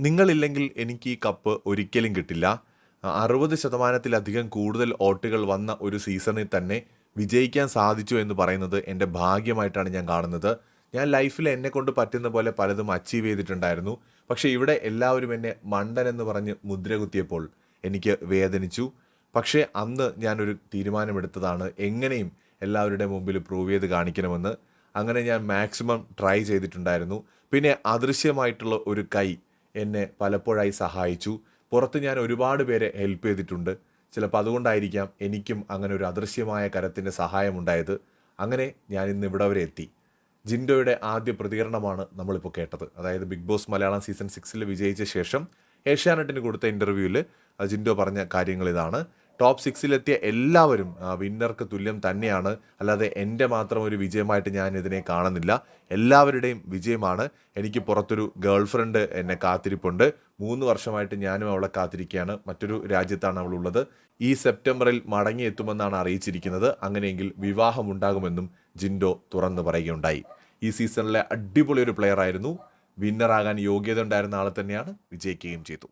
നിങ്ങളില്ലെങ്കിൽ എനിക്ക് ഈ കപ്പ് ഒരിക്കലും കിട്ടില്ല. അറുപത് ശതമാനത്തിലധികം കൂടുതൽ വോട്ടുകൾ വന്ന ഒരു സീസണിൽ തന്നെ വിജയിക്കാൻ സാധിച്ചു എന്ന് പറയുന്നത് എന്റെ ഭാഗ്യമായിട്ടാണ് ഞാൻ കാണുന്നത്. ഞാൻ ലൈഫിൽ എന്നെ കൊണ്ട് പറ്റുന്ന പോലെ പലതും അച്ചീവ് ചെയ്തിട്ടുണ്ടായിരുന്നു. പക്ഷേ ഇവിടെ എല്ലാവരും എന്നെ മണ്ടൻ എന്ന് പറഞ്ഞ് മുദ്ര കുത്തിയപ്പോൾ എനിക്ക് വേദനിച്ചു. പക്ഷേ അന്ന് ഞാനൊരു തീരുമാനമെടുത്തതാണ്. എങ്ങനെയും എല്ലാവരുടെ മുമ്പിൽ പ്രൂവ് ചെയ്ത് കാണിക്കണമെന്ന്. അങ്ങനെ ഞാൻ മാക്സിമം ട്രൈ ചെയ്തിട്ടുണ്ടായിരുന്നു. പിന്നെ അദൃശ്യമായിട്ടുള്ള ഒരു കൈ എന്നെ പലപ്പോഴായി സഹായിച്ചു. പുറത്ത് ഞാൻ ഒരുപാട് പേരെ ഹെൽപ്പ് ചെയ്തിട്ടുണ്ട്. ചിലപ്പോൾ അതുകൊണ്ടായിരിക്കാം എനിക്കും അങ്ങനെ ഒരു അദൃശ്യമായ കരത്തിന്റെ സഹായമുണ്ടായത്. അങ്ങനെ ഞാൻ ഇന്ന് ഇവിടെ വരെ എത്തി. ജിൻഡോയുടെ ആദ്യ പ്രതികരണമാണ് നമ്മളിപ്പോൾ കേട്ടത്. അതായത് ബിഗ് ബോസ് മലയാളം സീസൺ സിക്സിൽ വിജയിച്ച ശേഷം ഏഷ്യാനെറ്റിന് കൊടുത്ത ഇന്റർവ്യൂവിൽ ജിൻഡോ പറഞ്ഞ കാര്യങ്ങൾ ഇതാണ്. ടോപ്പ് സിക്സിലെത്തിയ എല്ലാവരും വിന്നർക്ക് തുല്യം തന്നെയാണ്. അല്ലാതെ എന്റെ മാത്രം ഒരു വിജയമായിട്ട് ഞാൻ ഇതിനെ കാണുന്നില്ല. എല്ലാവരുടെയും വിജയമാണ്. എനിക്ക് പുറത്തൊരു ഗേൾ ഫ്രണ്ട് എന്നെ കാത്തിരിപ്പുണ്ട്. മൂന്ന് വർഷമായിട്ട് ഞാനും അവളെ കാത്തിരിക്കുകയാണ്. മറ്റൊരു രാജ്യത്താണ് അവളുള്ളത്. ഈ സെപ്റ്റംബറിൽ മടങ്ങിയെത്തുമെന്നാണ് അറിയിച്ചിരിക്കുന്നത്. അങ്ങനെയെങ്കിൽ വിവാഹമുണ്ടാകുമെന്നും ജിൻഡോ തുറന്നു പറയുകയുണ്ടായി. ഈ സീസണിലെ അടിപൊളി ഒരു പ്ലെയർ ആയിരുന്നു വിന്നറാകാൻ യോഗ്യത ഉണ്ടായിരുന്ന ആളെ തന്നെയാണ്. വിജയിക്കുകയും ചെയ്തു.